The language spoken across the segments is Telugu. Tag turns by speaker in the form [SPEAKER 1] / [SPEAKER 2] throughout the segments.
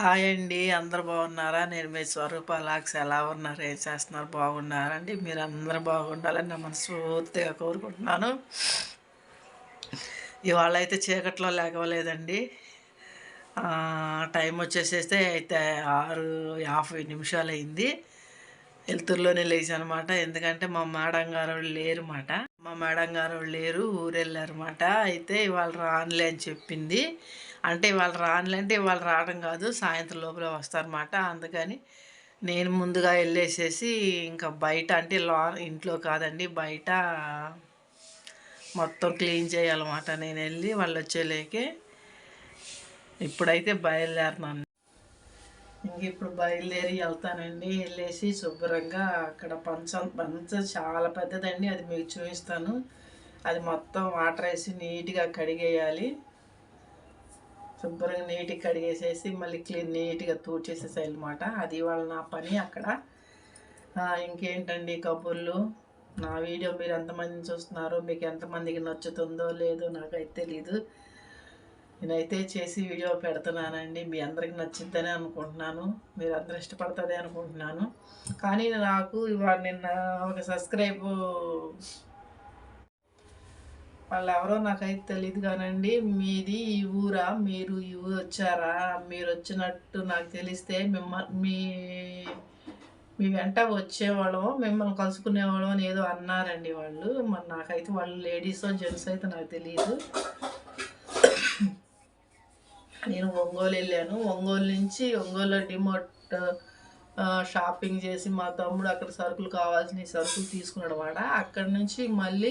[SPEAKER 1] హాయ్ అండి. అందరు బాగున్నారా? నేను మీ స్వరూప లాక్స్ ఎలా ఉన్నారు? ఏం చేస్తున్నారు? బాగున్నారండి మీరు అందరూ బాగుండాలని నా మనస్ఫూర్తిగా కోరుకుంటున్నాను. ఇవాళ అయితే చీకట్లో లేకవలేదండి టైం వచ్చేసేస్తే అయితే ఆరు యాభై నిమిషాలు అయింది వెలుతురులోనే లేచి అనమాట ఎందుకంటే మా మేడం గారు వాళ్ళు లేరు మాట మా మేడం గారు లేరు ఊరు వెళ్ళారన్నమాట అయితే ఇవాళ రానులే అని చెప్పింది. అంటే వాళ్ళు రానిలంటే వాళ్ళు రావడం కాదు సాయంత్రం లోపల వస్తారన్నమాట. అందుకని నేను ముందుగా వెళ్ళేసేసి ఇంకా బయట అంటే లా ఇంట్లో కాదండి బయట మొత్తం క్లీన్ చేయాలన్నమాట. నేను వెళ్ళి వాళ్ళు వచ్చేలేకే ఇప్పుడైతే బయలుదేరినాను ఇంక ఇప్పుడు బయలుదేరి వెళ్తానండి. వెళ్ళేసి శుభ్రంగా అక్కడ పంచం పంచ చాలా పెద్దదండి అది మీకు చూపిస్తాను. అది మొత్తం వాటర్ వేసి నీట్గా కడిగేయాలి. శుభ్రంగా నీట్గా కడిగేసేసి మళ్ళీ క్లీన్ నీట్గా తూడ్చేసేసాయి అనమాట అది వాళ్ళ నా పని అక్కడ. ఇంకేంటండి కబుర్లు? నా వీడియో మీరు ఎంతమంది చూస్తున్నారో మీకు ఎంతమందికి నచ్చుతుందో లేదో నాకైతే తెలీదు. నేనైతే చేసి వీడియో పెడుతున్నానండి. మీ అందరికి నచ్చిందని అనుకుంటున్నాను. మీరు అందరూ ఇష్టపడుతుంది అనుకుంటున్నాను. కానీ నాకు ఇవాళ నిన్న ఒక సబ్స్క్రైబ్ వాళ్ళు ఎవరో నాకైతే తెలియదు కానండి. మీది ఈ ఊరా? మీరు ఈ ఊరు వచ్చారా? మీరు వచ్చినట్టు నాకు తెలిస్తే మిమ్మ మీ మీ వెంట వచ్చేవాళ్ళం మిమ్మల్ని కలుసుకునేవాళ్ళం అని ఏదో అన్నారండి వాళ్ళు. మరి నాకైతే వాళ్ళు లేడీస్ జెంట్స్ అయితే నాకు తెలియదు నేను ఒంగోలు వెళ్ళాను. ఒంగోలు నుంచి ఒంగోలు డిమోట్ షాపింగ్ చేసి మా తమ్ముడు అక్కడ సరుకులు కావాల్సిన సరుకులు తీసుకున్నాడు వాడ. అక్కడి నుంచి మళ్ళీ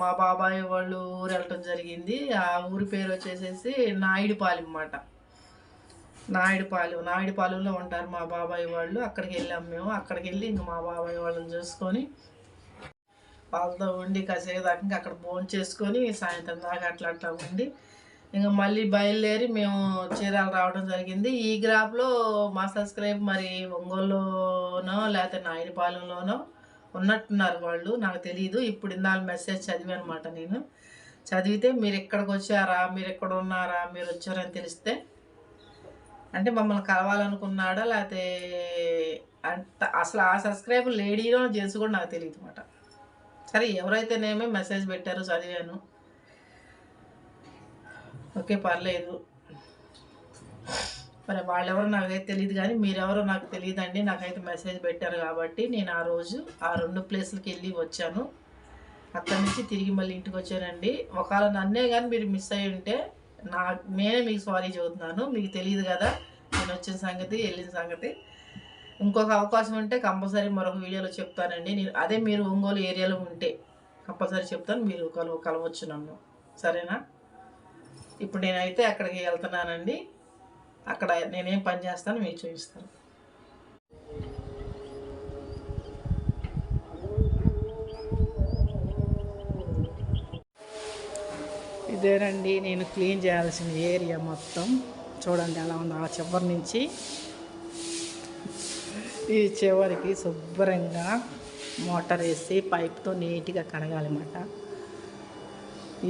[SPEAKER 1] మా బాబాయ్ వాళ్ళు ఊరు వెళ్ళటం జరిగింది. ఆ ఊరి పేరు వచ్చేసేసి నాయుడుపాలెం అన్నమాట. నాయుడుపాలెం నాయుడుపాలెంలో ఉంటారు మా బాబాయ్ వాళ్ళు. అక్కడికి వెళ్ళాం మేము. అక్కడికి వెళ్ళి ఇంక మా బాబాయ్ వాళ్ళని చూసుకొని వాళ్ళతో ఉండి కసేదాకా ఇంకా అక్కడ భోజనం చేసుకొని సాయంత్రం దాకా అట్లా అట్లా ఉండి ఇంకా మళ్ళీ బయలుదేరి మేము చీరాలు రావడం జరిగింది. ఈ గ్రాఫ్లో మా సబ్స్క్రైబ్ మరి ఒంగోలులోనో లేకపోతే నాయుడుపాలెంలోనో ఉన్నట్టున్నారు వాళ్ళు నాకు తెలియదు ఇప్పుడు ఇందాక మెసేజ్ చదివానమాట నేను. చదివితే మీరు ఎక్కడికి వచ్చారా మీరు ఎక్కడ ఉన్నారా మీరు వచ్చారని తెలిస్తే అంటే మమ్మల్ని కలవాలనుకున్నాడా లేకపోతే అంత అసలు ఆ సబ్స్క్రైబ్ లేడీలో జెంట్స్ కూడా నాకు తెలియదు అనమాట సరే ఎవరైతేనేమో మెసేజ్ పెట్టారో చదివాను. ఓకే పర్లేదు. మరి వాళ్ళెవరో నాకైతే తెలియదు కానీ మీరెవరో నాకు తెలియదండి నాకైతే మెసేజ్ పెట్టారు కాబట్టి నేను ఆ రోజు ఆ రెండు ప్లేస్లకి వెళ్ళి వచ్చాను. అక్కడి నుంచి తిరిగి మళ్ళీ ఇంటికి వచ్చానండి. ఒకవేళ నన్నే కానీ మీరు మిస్ అయ్యి ఉంటే నా నేనే మీకు సారీ చెబుతున్నాను. మీకు తెలియదు కదా నేను వచ్చిన సంగతి వెళ్ళిన సంగతి. ఇంకొక అవకాశం ఉంటే కంపల్సరీ మరొక వీడియోలో చెప్తానండి. నేను అదే మీరు ఒంగోలు ఏరియాలో ఉంటే కంపల్సరీ చెప్తాను. మీరు కలవ కలవచ్చు నన్ను. సరేనా? ఇప్పుడు నేనైతే అక్కడికి వెళ్తున్నానండి. అక్కడ నేనేం పని చేస్తాను మీకు చూపిస్తాను. ఇదేనండి నేను క్లీన్ చేయాల్సిన ఏరియా మొత్తం. చూడండి ఎలా ఉందో ఆ చివరి నుంచి ఈ చివరికి శుభ్రంగా మోటార్ వేసి పైప్తో నీట్గా కడగాలన్నమాట.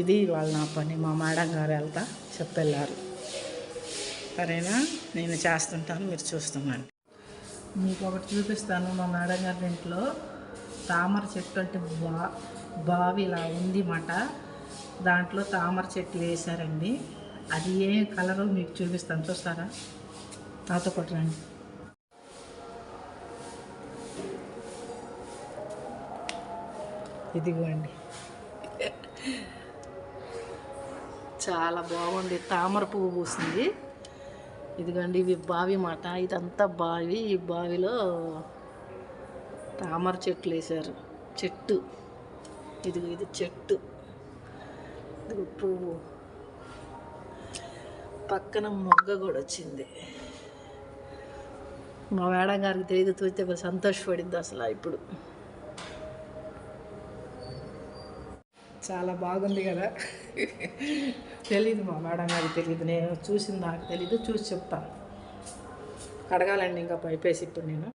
[SPEAKER 1] ఇది వాళ్ళ నా పని మా మేడం గారు వెళ్తా చెప్పెళ్ళారు. సరేనా నేను చేస్తుంటాను మీరు చూస్తున్నాను. మీకు ఒకటి చూపిస్తాను. మా మేడం గారి ఇంట్లో తామర చెట్టు అంటే బా బావి ఇలా ఉంది మాట దాంట్లో తామర చెట్లు వేసారండి అది ఏ కలరో మీకు చూపిస్తాను. చూస్తారా? నాతో పాటు రండి. ఇదిగోండి. చాలా బాగుంది. తామర పువ్వు పూసింది. ఇదిగోండి ఇవి బావి మాట. ఇదంతా బావి. ఈ బావిలో తామర చెట్లు వేశారు. చెట్టు. ఇదిగో ఇది చెట్టు. ఇదిగో పువ్వు. పక్కన మొగ్గ కూడా వచ్చింది. మా మేడం గారికి తెలియదు చూస్తే సంతోషపడింది అసలు ఇప్పుడు. చాలా బాగుంది కదా? తెలీదు మా మేడం గారికి తెలియదు నేను చూసింది నాకు తెలీదు చూసి చెప్తాను. కడగాలండి ఇంకా పైపేసి ఇప్పుడు నేను.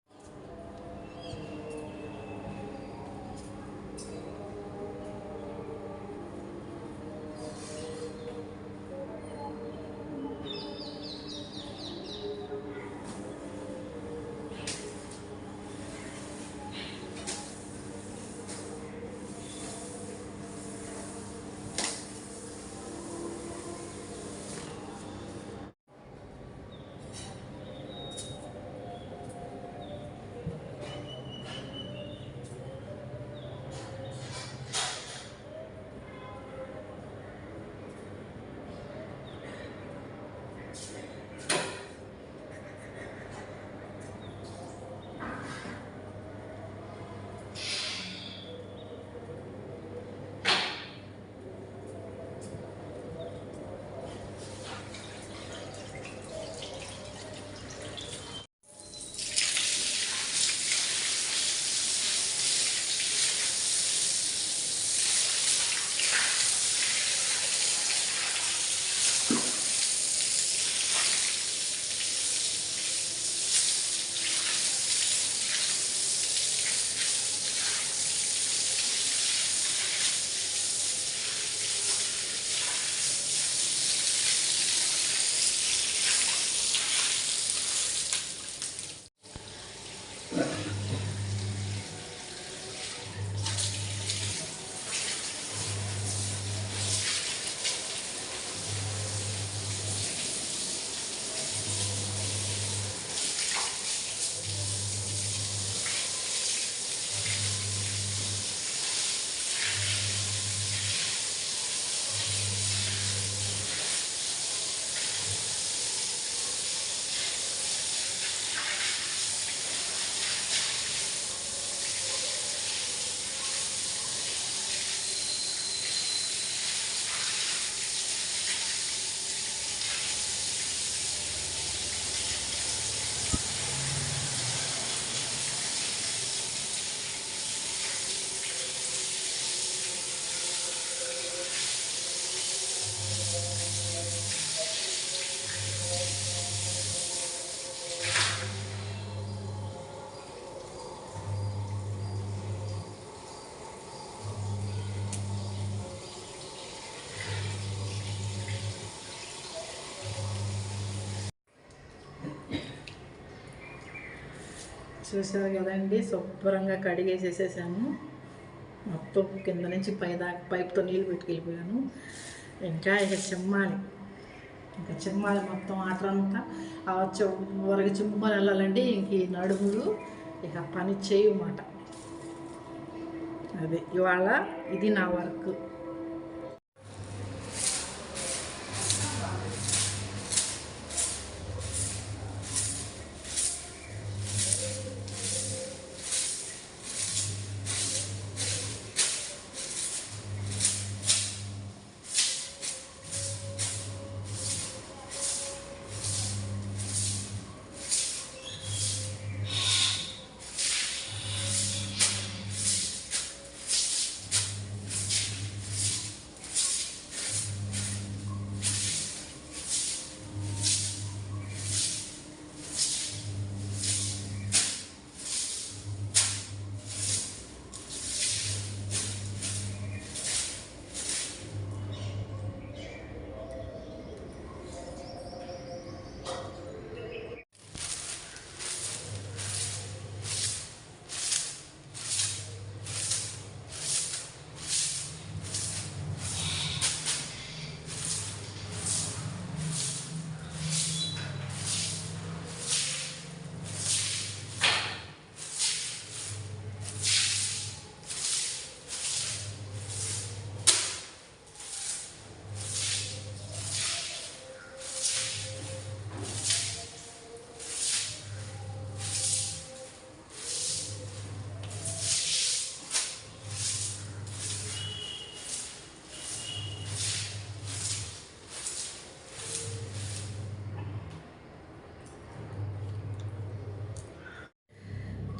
[SPEAKER 1] చూసారు కదండి? శుభ్రంగా కడిగేసేసేసాను మొత్తం కింద నుంచి పై దాకా పైపుతో నీళ్ళు పెట్టుకెళ్ళిపోయాను. ఇంకా ఇక చిమ్మాలి. ఇంకా చిమ్మాలి మొత్తం ఆటర్ అంతా ఆ చివరికి చిమ్ముకొని వెళ్ళాలండి. ఇంక ఈ నడుములు ఇక పని చేయమాట. అదే ఇవాళ ఇది నా వర్క్.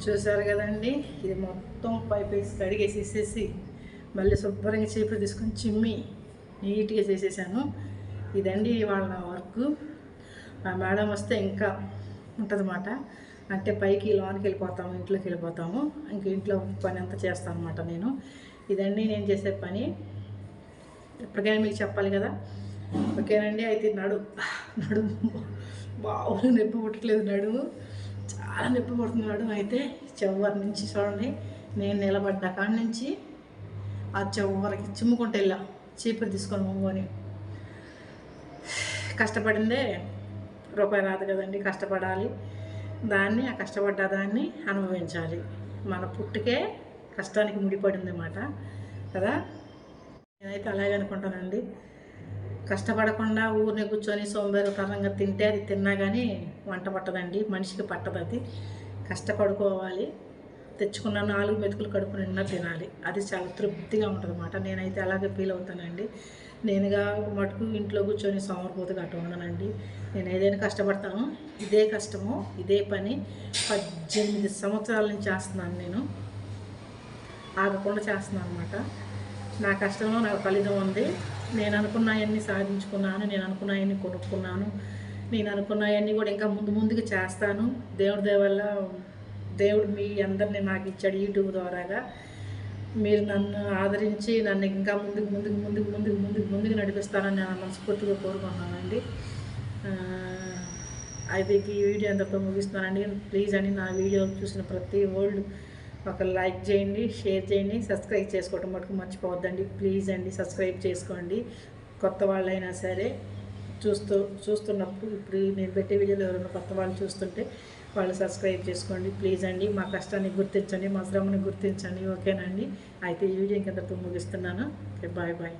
[SPEAKER 1] చూసారు కదండి. ఇది మొత్తం పైప్ వేసి కడిగేసేసేసి మళ్ళీ శుభ్రంగా చేపలు తీసుకొని చిమ్మి నీట్గా చేసేసాను. ఇదండి వాళ్ళ వర్క్. మా మేడం వస్తే ఇంకా ఉంటుందన్నమాట. అంటే పైకి లోనికి వెళ్ళిపోతాము ఇంట్లోకి వెళ్ళిపోతాము. ఇంక ఇంట్లో పని అంతా చేస్తాను అనమాట నేను. ఇదండి నేను చేసే పని. ఎప్పటికైనా మీకు చెప్పాలి కదా. ఓకేనండి అయితే నడు. నడుము. బాగా నొప్పి పుట్టట్లేదు నడుము. చాలా నొప్పి పడుతుంది అయితే చివరి నుంచి చూడండి నేను నిలబడ్డ కాడ నుంచి ఆ చివరికి చిమ్ముకుంటూ వెళ్ళా. చీపురు తీసుకొని మొమ్మని కష్టపడిందే రూపాయి రాదు కదండి కష్టపడాలి. దాన్ని ఆ కష్టపడ్డ దాన్ని అనుభవించాలి. మన పుట్టుకే కష్టానికి ముడిపడింది అన్నమాట. కదా? నేనైతే అలాగే అనుకుంటానండి. కష్టపడకుండా ఊరిని కూర్చొని సోంబేరితనంగా తింటే అది తిన్నా కానీ వంట పట్టదండి మనిషికి పట్టదు అది. కష్టపడుకోవాలి తెచ్చుకున్న నాలుగు మెతుకులు కడుపు నిండా తినాలి. అది చాలా తృప్తిగా ఉంటుంది అన్నమాట నేనైతే అలాగే ఫీల్ అవుతానండి. నేనుగా మటుకు ఇంట్లో కూర్చొని సోమరిపోతుగా అటు ఉండనండి. నేను ఏదైనా కష్టపడతాను ఇదే కష్టము ఇదే పని పద్దెనిమిది సంవత్సరాల నుంచి చేస్తున్నాను నేను. ఆగకుండా చేస్తున్నాను అనమాట నా కష్టంలో నాకు ఫలితం ఉంది. నేను అనుకున్నాయన్నీ సాధించుకున్నాను నేను అనుకున్నాయన్నీ కొనుక్కున్నాను నేను అనుకున్నాయన్నీ కూడా ఇంకా ముందు ముందుకు చేస్తాను. దేవుడి దయ వల్ల దేవుడు మీ అందరినీ నాకు ఇచ్చాడు యూట్యూబ్ ద్వారాగా. మీరు నన్ను ఆదరించి నన్ను ఇంకా ముందుకు ముందుకు ముందుకు ముందుకు ముందుకు ముందుకు నడిపిస్తానని నేను మనస్ఫూర్తిగా కోరుకున్నానండి అయితే ఈ వీడియో ఎంతతో ముగిస్తున్నానండి. ప్లీజ్ అని నా వీడియో చూసిన ప్రతి ఓల్డ్ ఒక లైక్ చేయండి షేర్ చేయండి సబ్స్క్రైబ్ చేసుకోవటం మటుకు మర్చిపోవద్దండి. ప్లీజ్ అండి సబ్స్క్రైబ్ చేసుకోండి. కొత్త వాళ్ళైనా సరే చూస్తూ చూస్తున్నప్పుడు ఇప్పుడు నేను పెట్టే వీడియోలు ఎవరైనా కొత్త వాళ్ళు చూస్తుంటే వాళ్ళు సబ్స్క్రైబ్ చేసుకోండి. ప్లీజ్ అండి మా కష్టాన్ని గుర్తించండి మా శ్రమని గుర్తించండి. ఓకేనండి? అయితే ఈ వీడియో ఇంకెంతతో ముగిస్తున్నాను. Okay bye bye.